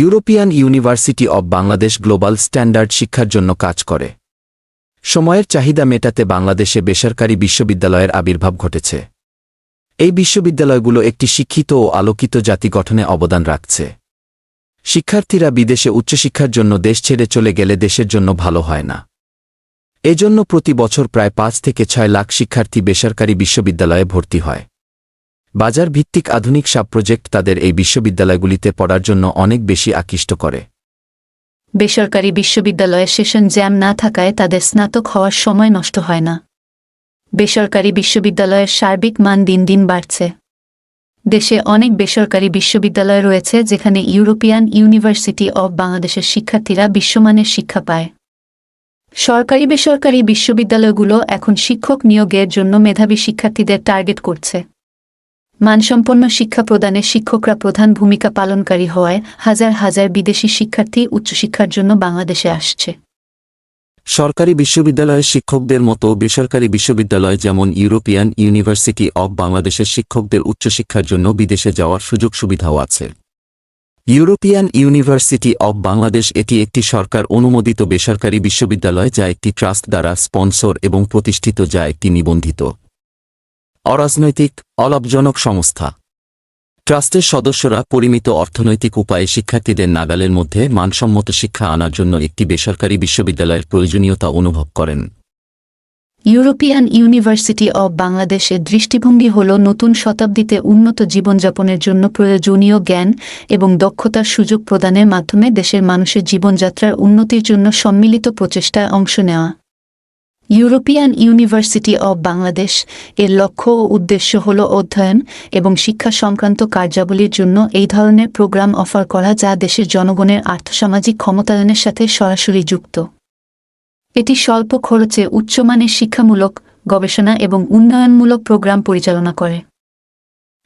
European University of Bangladesh global standard শিক্ষার জন্য কাজ করে। সময়ের চাহিদা মেটাতে বাংলাদেশে বেসরকারি বিশ্ববিদ্যালয়ের আবির্ভাব ঘটেছে। এই বিশ্ববিদ্যালয়গুলো একটি শিক্ষিত ও আলোকিত জাতি গঠনে অবদান রাখছে। শিক্ষার্থীরা বিদেশে উচ্চশিক্ষার জন্য দেশ ছেড়ে চলে গেলে দেশের জন্য ভালো হয় না। এজন্য প্রতি বছর প্রায় পাঁচ থেকে ছয় লাখ শিক্ষার্থী বেসরকারি বিশ্ববিদ্যালয়ে ভর্তি হয়। বাজার ভিত্তিক আধুনিক সাব প্রজেক্ট তাদের এই বিশ্ববিদ্যালয়গুলিতে পড়ার জন্য অনেক বেশি আকৃষ্ট করে। বেসরকারি বিশ্ববিদ্যালয়ে সেশন জ্যাম না থাকায় তাদের স্নাতক হওয়ার সময় নষ্ট হয় না। বেসরকারি বিশ্ববিদ্যালয়ের সার্বিক মান দিন দিন বাড়ছে। দেশে অনেক বেসরকারি বিশ্ববিদ্যালয় রয়েছে যেখানে ইউরোপিয়ান ইউনিভার্সিটি অব বাংলাদেশের শিক্ষার্থীরা বিশ্বমানের শিক্ষা পায়। সরকারি বেসরকারি বিশ্ববিদ্যালয়গুলো এখন শিক্ষক নিয়োগের জন্য মেধাবী শিক্ষার্থীদের টার্গেট করছে। মানসম্পন্ন শিক্ষা প্রদানে শিক্ষকরা প্রধান ভূমিকা পালনকারী হওয়ায় হাজার হাজার বিদেশি শিক্ষার্থী উচ্চশিক্ষার জন্য বাংলাদেশে আসছে। সরকারি বিশ্ববিদ্যালয়ের শিক্ষকদের মতো বেসরকারি বিশ্ববিদ্যালয় যেমন ইউরোপিয়ান ইউনিভার্সিটি অব বাংলাদেশের শিক্ষকদের উচ্চশিক্ষার জন্য বিদেশে যাওয়ার সুযোগ সুবিধাও আছে। ইউরোপিয়ান ইউনিভার্সিটি অব বাংলাদেশ এটি একটি সরকার অনুমোদিত বেসরকারি বিশ্ববিদ্যালয় যা একটি ট্রাস্ট দ্বারা স্পন্সর এবং প্রতিষ্ঠিত যা একটি নিবন্ধিত। অরাজনৈতিক অলাভজনক সংস্থা। ট্রাস্টের সদস্যরা পরিমিত অর্থনৈতিক উপায়ে শিক্ষার্থীদের নাগালের মধ্যে মানসম্মত শিক্ষা আনার জন্য একটি বেসরকারি বিশ্ববিদ্যালয়ের প্রয়োজনীয়তা অনুভব করেন। ইউরোপিয়ান ইউনিভার্সিটি অব বাংলাদেশের দৃষ্টিভঙ্গি হল নতুন শতাব্দীতে উন্নত জীবনযাপনের জন্য প্রয়োজনীয় জ্ঞান এবং দক্ষতার সুযোগ প্রদানের মাধ্যমে দেশের মানুষের জীবনযাত্রার উন্নতির জন্য সম্মিলিত প্রচেষ্টায় অংশ নেওয়া। ইউরোপিয়ান ইউনিভার্সিটি অব বাংলাদেশ এর লক্ষ্য ও উদ্দেশ্য হল অধ্যয়ন এবং শিক্ষা সংক্রান্ত কার্যাবলীর জন্য এই ধরনের প্রোগ্রাম অফার করা যা দেশের জনগণের আর্থসামাজিক ক্ষমতায়নের সাথে সরাসরি যুক্ত। এটি স্বল্প খরচে উচ্চমানের শিক্ষামূলক গবেষণা এবং উন্নয়নমূলক প্রোগ্রাম পরিচালনা করে।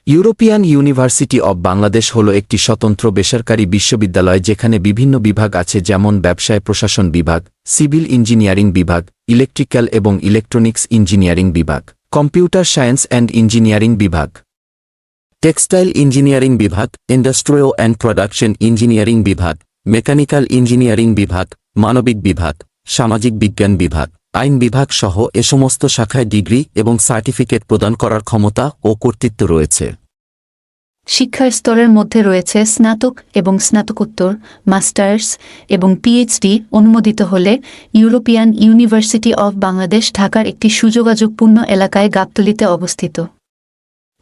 ইউরোপিয়ান ইউনিভার্সিটি অব বাংলাদেশ হল একটি স্বতন্ত্র বেসরকারি বিশ্ববিদ্যালয় যেখানে বিভিন্ন বিভাগ আছে, যেমন ব্যবসায় প্রশাসন বিভাগ, সিভিল ইঞ্জিনিয়ারিং বিভাগ, ইলেকট্রিক্যাল এবং ইলেকট্রনিক্স ইঞ্জিনিয়ারিং বিভাগ, কম্পিউটার সায়েন্স অ্যান্ড ইঞ্জিনিয়ারিং বিভাগ, টেক্সটাইল ইঞ্জিনিয়ারিং বিভাগ, ইন্ডাস্ট্রিয়াল অ্যান্ড প্রোডাকশন ইঞ্জিনিয়ারিং বিভাগ, মেকানিক্যাল ইঞ্জিনিয়ারিং বিভাগ, মানবিক বিভাগ, সামাজিক বিজ্ঞান বিভাগ। আইন বিভাগ সহ এ সমস্ত শাখায় ডিগ্রি এবং সার্টিফিকেট প্রদান করার ক্ষমতা ও কর্তৃত্ব রয়েছে। শিক্ষার স্তরের মধ্যে রয়েছে স্নাতক এবং স্নাতকোত্তর, মাস্টার্স এবং পিএইচডি অনুমোদিত হলে ইউরোপিয়ান ইউনিভার্সিটি অব বাংলাদেশ ঢাকার একটি সুযোগাযোগপূর্ণ এলাকায় গাবতলিতে অবস্থিত।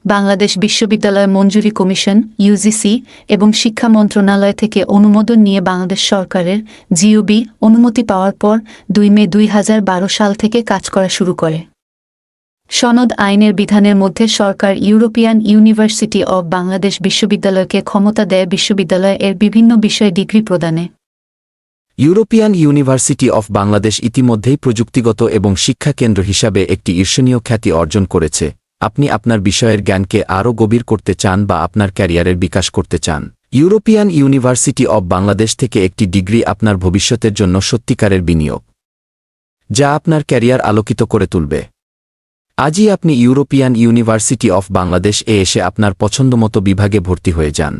বাংলাদেশ বিশ্ববিদ্যালয় মঞ্জুরি কমিশন ইউজিসি এবং শিক্ষা মন্ত্রণালয় থেকে অনুমোদন নিয়ে বাংলাদেশ সরকারের জিওবি অনুমতি পাওয়ার পর দুই মে দুই হাজার বারো সাল থেকে কাজ করা শুরু করে। সনদ আইনের বিধানের মধ্যে সরকার ইউরোপিয়ান ইউনিভার্সিটি অব বাংলাদেশ বিশ্ববিদ্যালয়কে ক্ষমতা দেয় বিশ্ববিদ্যালয় এর বিভিন্ন বিষয়ে ডিগ্রি প্রদানে। ইউরোপিয়ান ইউনিভার্সিটি অফ বাংলাদেশ ইতিমধ্যেই প্রযুক্তিগত এবং শিক্ষা কেন্দ্র হিসাবে একটি ঈর্ষণীয় খ্যাতি অর্জন করেছে। আপনি আপনার বিষয়ের জ্ঞানকে আরও গভীর করতে চান বা আপনার ক্যারিয়ারের বিকাশ করতে চান। ইউরোপিয়ান ইউনিভার্সিটি অব বাংলাদেশ থেকে একটি ডিগ্রি আপনার ভবিষ্যতের জন্য সত্যিকারের বিনিয়োগ, যা আপনার ক্যারিয়ার আলোকিত করে তুলবে। আজই আপনি ইউরোপিয়ান ইউনিভার্সিটি অফ বাংলাদেশ এ এসে আপনার পছন্দমতো বিভাগে ভর্তি হয়ে যান।